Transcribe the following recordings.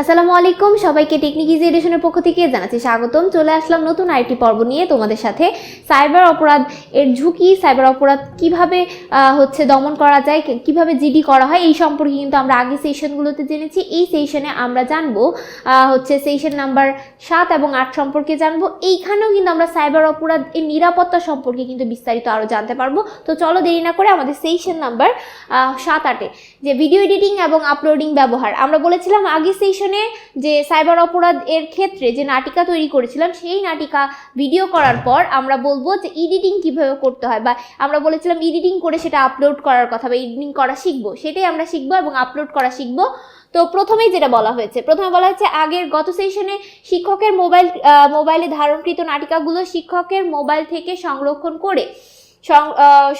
আসসালামু আলাইকুম। সবাইকে টেকনিক ইজি এডিশনের পক্ষ থেকে জানাচ্ছি স্বাগতম। চলে আসলাম নতুন আইটি পর্ব নিয়ে তোমাদের সাথে। সাইবার অপরাধ এর ঝুঁকি, সাইবার অপরাধ কীভাবে হচ্ছে দমন করা যায় কীভাবে জিডি করা হয়, এই সম্পর্কে কিন্তু আমরা আগে সেশনগুলোতে জেনেছি। এই সেশনে আমরা জানব হচ্ছে সেশন নাম্বার সাত এবং আট সম্পর্কে জানব। এইখানেও কিন্তু আমরা সাইবার অপরাধ এর নিরাপত্তা সম্পর্কে কিন্তু বিস্তারিত আরও জানতে পারব। তো চলো দেরি না করে আমাদের সেশন নাম্বার সাত আটে, যে ভিডিও এডিটিং এবং আপলোডিং ব্যবহার। আমরা বলেছিলাম আগে সেশনে যে সাইবার অপরাধ এর ক্ষেত্রে যে নাটিকা তৈরি করেছিলাম, সেই নাটিকা ভিডিও করার পর আমরা বলব যে এডিটিং কীভাবে করতে হয় বা আমরা বলেছিলাম এডিটিং করে সেটা আপলোড করার কথা বা এডিটিং করা শিখব, সেটাই আমরা শিখব এবং আপলোড করা শিখব। তো প্রথমেই যেটা বলা হয়েছে, প্রথমে বলা হয়েছে আগের গত সেশনে শিক্ষকের মোবাইল মোবাইলে ধারণকৃত নাটিকাগুলো শিক্ষকের মোবাইল থেকে সংরক্ষণ করে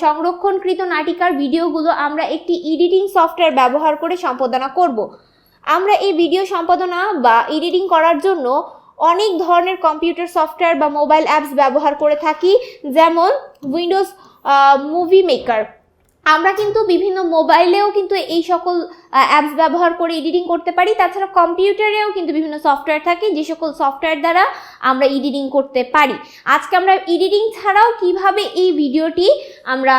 সংরক্ষণকৃত নাটিকার ভিডিওগুলো আমরা একটি এডিটিং সফটওয়্যার ব্যবহার করে সম্পাদনা করব। আমরা এই ভিডিও সম্পাদনা বা এডিটিং করার জন্য অনেক ধরনের কম্পিউটার সফটওয়্যার বা মোবাইল অ্যাপস ব্যবহার করে থাকি, যেমন উইন্ডোজ মুভি মেকার আমরা কিন্তু বিভিন্ন মোবাইলেও কিন্তু এই সকল অ্যাপস ব্যবহার করে এডিটিং করতে পারি। তাছাড়া কম্পিউটারেও কিন্তু বিভিন্ন সফটওয়্যার থাকে, যে সকল সফটওয়্যার দ্বারা আমরা এডিটিং করতে পারি। আজকে আমরা এডিটিং ছাড়াও কীভাবে এই ভিডিওটি আমরা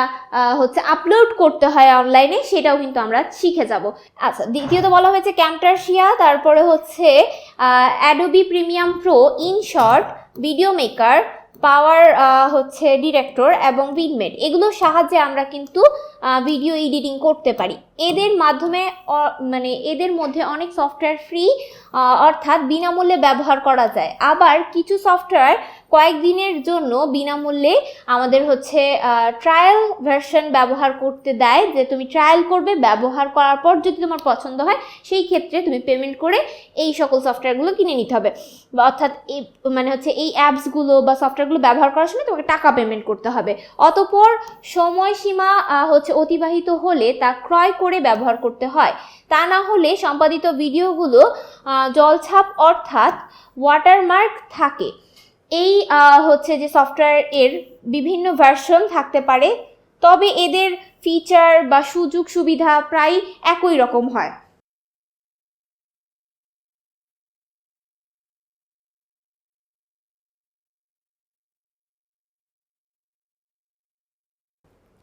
হচ্ছে আপলোড করতে হয় অনলাইনে সেটাও কিন্তু আমরা শিখে যাব। আচ্ছা দ্বিতীয়ত বলা হয়েছে ক্যামটারশিয়া তারপরে হচ্ছে Adobe premium pro InShot video maker power হচ্ছে ডিরেক্টর এবং উইনমেট এগুলোর সাহায্যে আমরা কিন্তু ভিডিও এডিটিং করতে পারি। এদের মাধ্যমে মানে এদের মধ্যে অনেক সফটওয়্যার ফ্রি অর্থাৎ বিনামূল্যে ব্যবহার করা যায়। আবার কিছু সফটওয়্যার কয়েকদিনের জন্য বিনামূল্যে আমাদের হচ্ছে ট্রায়াল ভার্সন ব্যবহার করতে দেয়, যে তুমি ট্রায়াল করবে, ব্যবহার করার পর যদি তোমার পছন্দ হয়, সেই ক্ষেত্রে তুমি পেমেন্ট করে এই সকল সফটওয়্যারগুলো কিনে নিতে হবে। বা অর্থাৎ এই মানে হচ্ছে এই অ্যাপসগুলো বা সফটওয়্যারগুলো ব্যবহার করার সময় তোমাকে টাকা পেমেন্ট করতে হবে। অতপর সময়সীমা হচ্ছে অতিবাহিত হলে তা ক্রয় করে ব্যবহার করতে হয়। তা না হলে সম্পাদিত ভিডিওগুলো জলছাপ অর্থাৎ ওয়াটারমার্ক থাকে। এই হচ্ছে যে সফটওয়্যার এর বিভিন্ন ভার্সন থাকতে পারে। তবে এদের ফিচার বা সুযোগ সুবিধা প্রায় একই রকম হয়।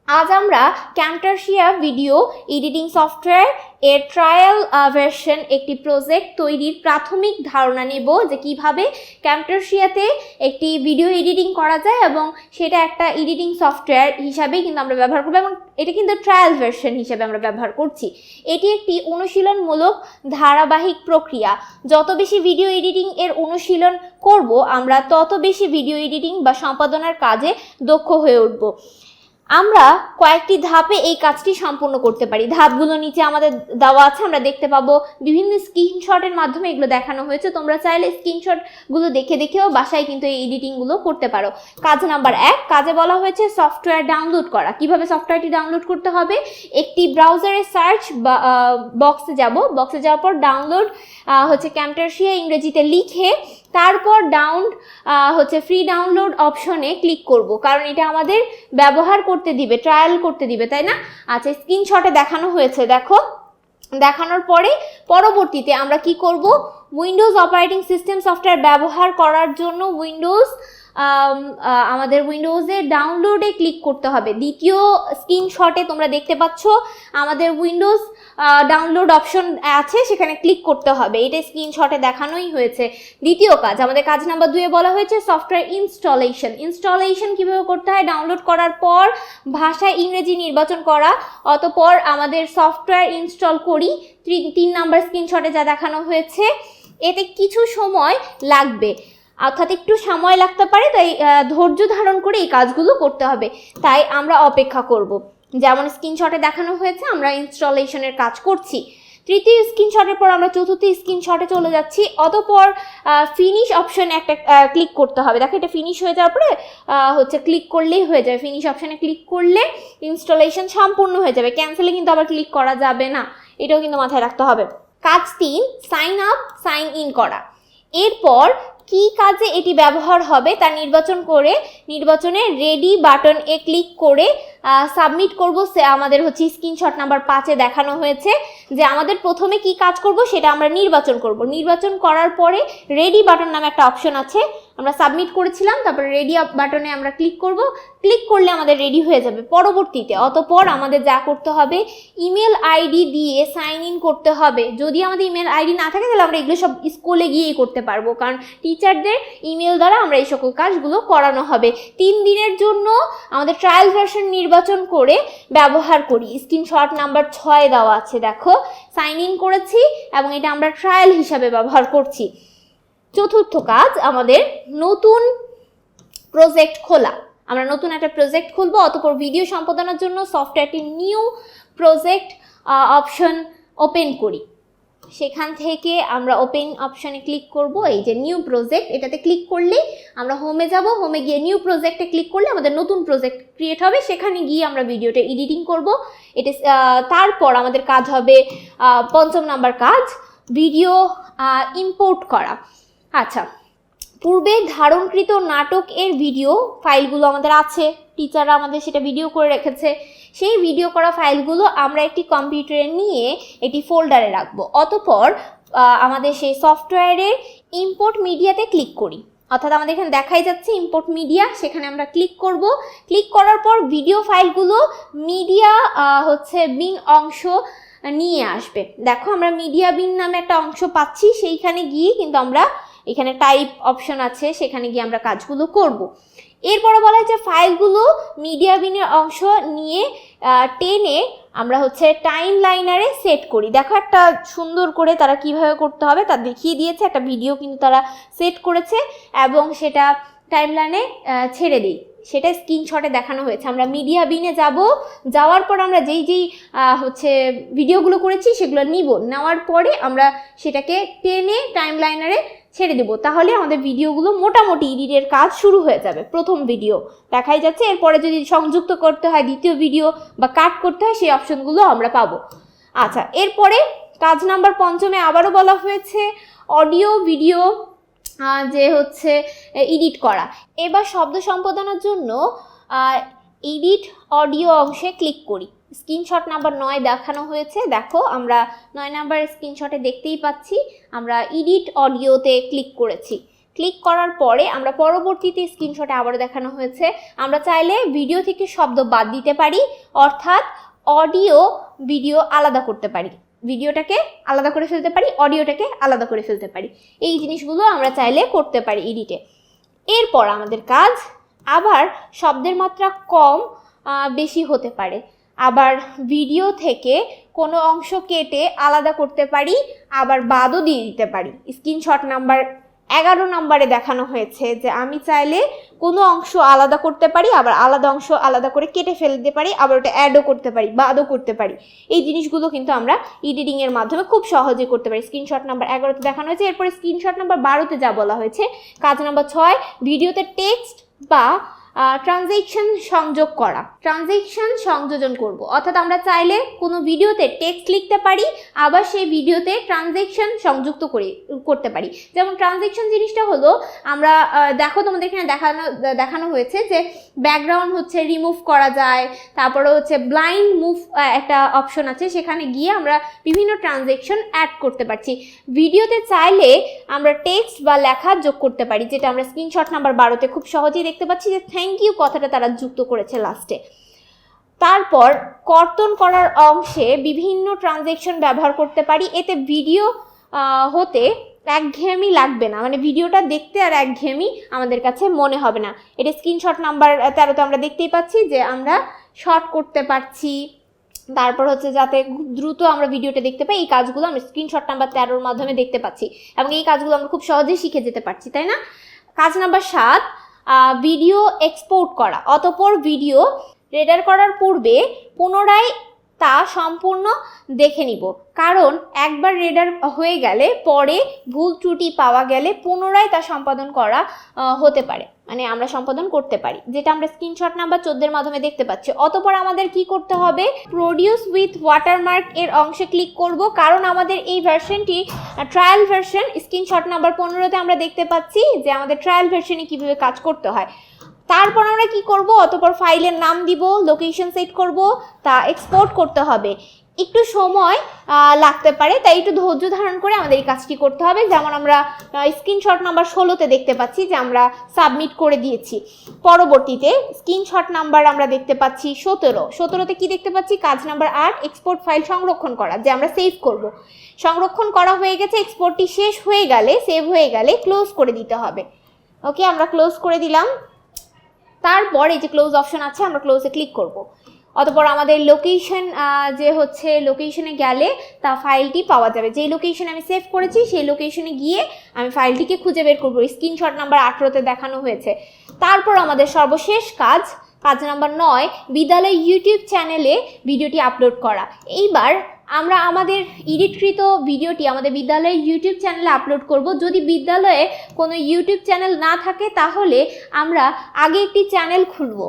আজ আমরা ক্যামটারশিয়া ভিডিও এডিটিং সফটওয়্যার এর ট্রায়াল ভার্সন একটি প্রজেক্ট তৈরির প্রাথমিক ধারণা নেব যে কীভাবে ক্যামটারশিয়াতে একটি ভিডিও এডিটিং করা যায় এবং সেটা একটা এডিটিং সফটওয়্যার হিসাবেই কিন্তু আমরা ব্যবহার করব এবং এটা কিন্তু ট্রায়াল ভার্সন হিসাবে আমরা ব্যবহার করছি। এটি একটি অনুশীলনমূলক ধারাবাহিক প্রক্রিয়া। যত বেশি ভিডিও এডিটিং এর অনুশীলন করব, আমরা তত বেশি ভিডিও এডিটিং বা সম্পাদনার কাজে দক্ষ হয়ে উঠব। আমরা কয়েকটি ধাপে এই কাজটি সম্পূর্ণ করতে পারি। ধাপগুলো নিচে আমাদের দেওয়া আছে, আমরা দেখতে পাবো বিভিন্ন স্ক্রিনশটের মাধ্যমে এগুলো দেখানো হয়েছে। তোমরা চাইলে স্ক্রিনশটগুলো দেখে দেখেও বাসায় কিন্তু এই এডিটিংগুলো করতে পারো। কাজ নাম্বার এক, কাজে বলা হয়েছে সফটওয়্যার ডাউনলোড করা। কীভাবে সফটওয়্যারটি ডাউনলোড করতে হবে? একটি ব্রাউজারে সার্চ বক্সে যাব। বক্সে যাওয়ার পর ডাউনলোড হচ্ছে ক্যামটারশিয়া ইংরেজিতে লিখে তারপর ডাউন হচ্ছে ফ্রি ডাউনলোড অপশনে ক্লিক করব। কারণ এটা আমাদের ব্যবহার করতে দিবে ট্রায়াল করতে দিবে, তাই না? আচ্ছা স্ক্রিনশটে দেখানো হয়েছে, দেখো। দেখানোর পরে পরবর্তীতে আমরা কি করব? উইন্ডোজ অপারেটিং সিস্টেম সফটওয়্যার ব্যবহার করার জন্য উইন্ডোজ আমাদের উইন্ডোজের ডাউনলোডে ক্লিক করতে হবে। দ্বিতীয় স্ক্রিনশটে তোমরা দেখতে পাচ্ছ, আমাদের উইন্ডোজ ডাউনলোড অপশন আছে, সেখানে ক্লিক করতে হবে। এটা স্ক্রিনশটে দেখানোই হয়েছে। দ্বিতীয় কাজ, আমাদের কাজ নাম্বার দুয়ে বলা হয়েছে সফটওয়্যার ইনস্টলেশন ইনস্টলেশন কীভাবে করতে হয়? ডাউনলোড করার পর ভাষায় ইংরেজি নির্বাচন করা। অতপর আমাদের সফটওয়্যার ইনস্টল করি। তিন নাম্বার স্ক্রিনশটে যা দেখানো হয়েছে। এতে কিছু সময় লাগবে। অর্থাৎ একটু সময় লাগতে পারে, তাই ধৈর্য ধারণ করে এই কাজগুলো করতে হবে। তাই আমরা অপেক্ষা করব। যেমন স্ক্রিনশটে দেখানো হয়েছে, আমরা ইনস্টলেশনের কাজ করছি। তৃতীয় স্ক্রিনশটের পর আমরা চতুর্থ স্ক্রিনশটে চলে যাচ্ছি। অতপর ফিনিশ অপশনে একটা ক্লিক করতে হবে। দেখো, এটা ফিনিশ হয়ে যাওয়ার পরে হচ্ছে ক্লিক করলেই হয়ে যাবে। ফিনিশ অপশনে ক্লিক করলে ইনস্টলেশন সম্পূর্ণ হয়ে যাবে। ক্যান্সেলে কিন্তু আবার ক্লিক করা যাবে না। এটাও কিন্তু মাথায় রাখতে হবে। কাজ তিন সাইন আপ সাইন ইন করা। এরপর কি কাজে এটি ব্যবহার হবে তা নির্বাচন করে, নির্বাচনে রেডি বাটন এ ক্লিক করে সাবমিট করব। সে আমাদের হচ্ছে স্ক্রিনশট নাম্বার পাঁচে দেখানো হয়েছে যে আমাদের প্রথমে কি কাজ করব সেটা আমরা নির্বাচন করব। নির্বাচন করার পরে রেডি বাটন নামে একটা অপশন আছে। আমরা সাবমিট করেছিলাম, তারপরে রেডি বাটনে আমরা ক্লিক করব। ক্লিক করলে আমাদের রেডি হয়ে যাবে পরবর্তীতে। অতপর আমাদের যা করতে হবে ইমেল আইডি দিয়ে সাইন ইন করতে হবে। যদি আমাদের ইমেল আইডি না থাকে, তাহলে আমরা এগুলো সব স্কুলে গিয়েই করতে পারব। কারণ টিচারদের ইমেল দ্বারা আমরা এই সকল কাজগুলো করানো হবে। তিন দিনের জন্য আমাদের ট্রায়াল ভার্সন নির্বাচন করে ব্যবহার করি। স্ক্রিনশট নাম্বার ছয় দেওয়া আছে, দেখো। সাইন ইন করেছি এবং এটা আমরা ট্রায়াল হিসাবে ব্যবহার করছি। চতুর্থ কাজ আমাদের নতুন প্রজেক্ট খোলা। আমরা নতুন একটা প্রজেক্ট খুলবো, অতপর ভিডিও সম্পাদনার জন্য সফটওয়্যারটি নিউ প্রজেক্ট অপশন ওপেন করি। সেখান থেকে আমরা ওপেন অপশনে ক্লিক করব, এই যে নিউ প্রজেক্ট এটাতে ক্লিক করলে আমরা হোমে যাব হোমে গিয়ে নিউ প্রজেক্টে ক্লিক করলে আমাদের নতুন প্রজেক্ট ক্রিয়েট হবে, সেখানে গিয়ে আমরা ভিডিওটা এডিটিং করব। এটা তারপর আমাদের কাজ হবে পঞ্চম নাম্বার কাজ ভিডিও ইম্পোর্ট করা। আচ্ছা পূর্বে ধারণকৃত নাটক এর ভিডিও ফাইলগুলো আমাদের আছে টিচাররা আমাদের সেটা ভিডিও করে রেখেছে। সেই ভিডিও করা ফাইলগুলো আমরা একটি কম্পিউটারে নিয়ে একটি ফোল্ডারে রাখব। অতপর আমাদের সেই সফটওয়্যারের ইম্পোর্ট মিডিয়াতে ক্লিক করি। অর্থাৎ আমাদের এখানে দেখাই যাচ্ছে ইম্পোর্ট মিডিয়া সেখানে আমরা ক্লিক করব। ক্লিক করার পর ভিডিও ফাইলগুলো মিডিয়া হচ্ছে বিন অংশ নিয়ে আসবে। দেখো, আমরা মিডিয়া বিন নামে একটা অংশ পাচ্ছি, সেইখানে গিয়ে কিন্তু আমরা এখানে টাইপ অপশন আছে, সেখানে গিয়ে আমরা কাজগুলো করব। এরপরে বলা হয় যে ফাইলগুলো মিডিয়া বিনের অংশ নিয়ে টেনে আমরা হচ্ছে টাইম লাইনারে সেট করি। দেখো একটা সুন্দর করে তারা কীভাবে করতে হবে তা দেখিয়ে দিয়েছে, একটা ভিডিও কিন্তু তারা সেট করেছে এবং সেটা টাইম লাইনে ছেড়ে দিই। সেটা স্ক্রিনশটে দেখানো হয়েছে। আমরা মিডিয়া বিনে যাব, যাওয়ার পর আমরা যেই যেই হচ্ছে ভিডিওগুলো করেছি সেগুলো নিব। নেওয়ার পরে আমরা সেটাকে টেনে টাইম লাইনারে ছেড়ে দেবো। তাহলে আমাদের ভিডিওগুলো মোটামুটি এডিটের কাজ শুরু হয়ে যাবে প্রথম ভিডিও দেখাই যাচ্ছে, এরপরে যদি সংযুক্ত করতে হয় দ্বিতীয় ভিডিও বা কাট করতে হয়, সেই অপশনগুলো আমরা পাবো। আচ্ছা এরপরে কাজ নাম্বার পঞ্চমে আবারও বলা হয়েছে অডিও ভিডিও যে হচ্ছে এডিট করা। এবার শব্দ সম্পাদনার জন্য এডিট অডিও অংশে ক্লিক করি। স্ক্রিনশট নাম্বার নয় দেখানো হয়েছে। দেখো, আমরা নয় নাম্বার স্ক্রিনশটে দেখতেই পাচ্ছি, আমরা এডিট অডিওতে ক্লিক করেছি। ক্লিক করার পরে আমরা পরবর্তীতে স্ক্রিনশটে আবারও দেখানো হয়েছে। আমরা চাইলে ভিডিও থেকে শব্দ বাদ দিতে পারি, অর্থাৎ অডিও ভিডিও আলাদা করতে পারি। ভিডিওটাকে আলাদা করে ফেলতে পারি, অডিওটাকে আলাদা করে ফেলতে পারি। এই জিনিসগুলো আমরা চাইলে করতে পারি এডিটে এরপর আমাদের কাজ, আবার শব্দের মাত্রা কম বেশি হতে পারে। আবার ভিডিও থেকে কোনো অংশ কেটে আলাদা করতে পারি, আবার বাদও দিয়ে দিতে পারি। স্ক্রিনশট নাম্বার এগারো নম্বরে দেখানো হয়েছে যে আমি চাইলে কোনো অংশ আলাদা করতে পারি, আবার আলাদা অংশ আলাদা করে কেটে ফেলতে পারি, আবার ওটা অ্যাডও করতে পারি বাদও করতে পারি। এই জিনিসগুলো কিন্তু আমরা এডিটিংয়ের মাধ্যমে খুব সহজে করতে পারি। স্ক্রিনশট নাম্বার এগারোতে দেখানো হয়েছে, এরপরে স্ক্রিনশট নাম্বার বারোতে যা বলা হয়েছে, কাজ নাম্বার ছয় ভিডিওতে টেক্সট বা ট্রানজেকশন সংযোগ করা। ট্রানজেকশন সংযোজন করব। অর্থাৎ আমরা চাইলে কোনো ভিডিওতে টেক্সট লিখতে পারি, আবার সেই ভিডিওতে ট্রানজেকশন সংযুক্ত করে, করতে পারি। যেমন ট্রানজেকশন জিনিসটা হলো, আমরা দেখো তোমাদের এখানে দেখানো দেখানো হয়েছে যে ব্যাকগ্রাউন্ড হচ্ছে রিমুভ করা যায়, তারপরে হচ্ছে ব্লাইন্ড মুভ একটা অপশন আছে, সেখানে গিয়ে আমরা বিভিন্ন ট্রানজেকশন অ্যাড করতে পারছি। ভিডিওতে চাইলে আমরা টেক্সট বা লেখা যোগ করতে পারি, যেটা আমরা স্ক্রিনশট নাম্বার বারোতে খুব সহজেই দেখতে পাচ্ছি যে থ্যাংক ইউ কথাটা তারা যুক্ত করেছে লাস্টে তারপর কর্তন করার অংশে বিভিন্ন ট্রানজেকশন ব্যবহার করতে পারি, এতে ভিডিও হতে একঘেয়েমি লাগবে না। মানে ভিডিওটা দেখতে আর একঘেয়েমি আমাদের কাছে মনে হবে না। এটা স্ক্রিনশট নাম্বার তেরোতে আমরা দেখতেই পাচ্ছি যে আমরা শর্ট করতে পারছি। তারপর হচ্ছে যাতে দ্রুত আমরা ভিডিওটা দেখতে পাই, এই কাজগুলো আমরা স্ক্রিনশট নাম্বার তেরোর মাধ্যমে দেখতে পাচ্ছি। এবং এই কাজগুলো আমরা খুব সহজেই শিখে যেতে পারছি, তাই না? কাজ নাম্বার সাত ভিডিও এক্সপোর্ট করা। অতপর ভিডিও রেডার করার পূর্বে পুনরায় তা সম্পূর্ণ দেখে নিব। কারণ একবার রেডার হয়ে গেলে পরে ভুল ত্রুটি পাওয়া গেলে পুনরায় তা সম্পাদন করা হতে পারে। মানে আমরা সম্পাদন করতে পারি। যেটা আমরা স্ক্রিনশট নাম্বার চোদ্দের মাধ্যমে দেখতে পাচ্ছি। অতপর আমাদের কি করতে হবে? প্রডিউস উইথ ওয়াটারমার্ক এর অংশে ক্লিক করব। কারণ আমাদের এই ভার্সনটি ট্রায়াল ভার্সন স্ক্রিনশট নাম্বার পনেরোতে আমরা দেখতে পাচ্ছি যে আমাদের ট্রায়াল ভার্সনে কীভাবে কাজ করতে হয়। তারপর আমরা কি করব? অতপর ফাইলের নাম দিব লোকেশন সেট করব, তা এক্সপোর্ট করতে হবে। একটু সময় লাগতে পারে, তাই একটু ধৈর্য ধারণ করে আমাদের এই কাজটি করতে হবে। যেমন আমরা স্ক্রিনশট নাম্বার ষোলোতে দেখতে পাচ্ছি যে আমরা সাবমিট করে দিয়েছি। পরবর্তীতে স্ক্রিনশট নাম্বার আমরা দেখতে পাচ্ছি সতেরো। সতেরোতে কি দেখতে পাচ্ছি? কাজ নাম্বার আট এক্সপোর্ট ফাইল সংরক্ষণ করা, যে আমরা সেভ করব। সংরক্ষণ করা হয়ে গেছে এক্সপোর্টটি শেষ হয়ে গেলে সেভ হয়ে গেলে ক্লোজ করে দিতে হবে। ওকে আমরা ক্লোজ করে দিলাম। তারপর যে ক্লোজ অপশন আছে, আমরা ক্লোজে ক্লিক করব। অতপর আমাদের লোকেশন যে হচ্ছে লোকেশনে গেলে তা ফাইলটি পাওয়া যাবে। যেই লোকেশনে আমি সেভ করেছি, সেই লোকেশনে গিয়ে আমি ফাইলটিকে খুঁজে বের করব। স্ক্রিনশট নাম্বার আঠেরোতে দেখানো হয়েছে। তারপর আমাদের সর্বশেষ কাজ কাজ নাম্বার নয়, বিদ্যালয় ইউটিউব চ্যানেলে ভিডিওটি আপলোড করা। এইবার আমরা আমাদের এডিটকৃত ভিডিওটি আমাদের বিদ্যালয়ের ইউটিউব চ্যানেলে আপলোড করব। যদি বিদ্যালয়ে কোনো ইউটিউব চ্যানেল না থাকে, তাহলে আমরা আগে একটি চ্যানেল খুলব।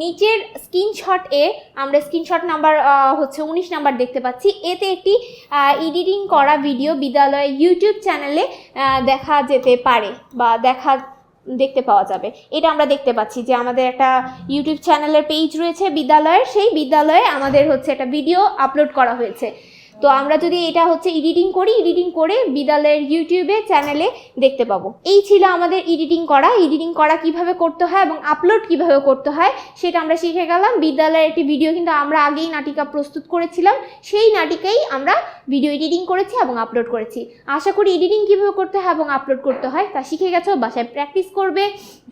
নিচের স্ক্রিনশট এ আমরা স্ক্রিনশট নাম্বার হচ্ছে উনিশ নাম্বার দেখতে পাচ্ছি। এতে একটি এডিটিং করা ভিডিও বিদ্যালয়ের ইউটিউব চ্যানেলে দেখা যেতে পারে বা দেখা দেখতে পাওয়া যাবে। এটা আমরা দেখতে পাচ্ছি যে আমাদের একটা ইউটিউব চ্যানেলের পেজ রয়েছে বিদ্যালয়ের। সেই বিদ্যালয়ে আমাদের হচ্ছে একটা ভিডিও আপলোড করা হয়েছে। তো আমরা যদি এটা হচ্ছে এডিটিং করি এডিটিং করে বিদ্যালয়ের ইউটিউবে চ্যানেলে দেখতে পাবো। এই ছিল আমাদের এডিটিং করা। এডিটিং করা কীভাবে করতে হয় এবং আপলোড কীভাবে করতে হয় সেটা আমরা শিখে গেলাম। বিদ্যালয়ের একটি ভিডিও কিন্তু আমরা আগেই নাটিকা প্রস্তুত করেছিলাম। সেই নাটিকাই আমরা ভিডিও এডিটিং করেছি এবং আপলোড করেছি। আশা করি এডিটিং কীভাবে করতে হয় এবং আপলোড করতে হয় তা শিখে গেছো, বাসায় প্র্যাকটিস করবে।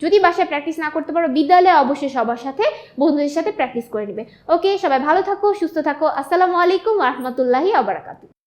যদি বাসায় প্র্যাকটিস না করতে পারো বিদ্যালয়ে অবশ্যই সবার সাথে, বন্ধুদের সাথে প্র্যাকটিস করে নেবে। ওকে সবাই ভালো থাকো, সুস্থ থাকো। আসসালামু আলাইকুম রহমতুল্লাহি wa barakatuh.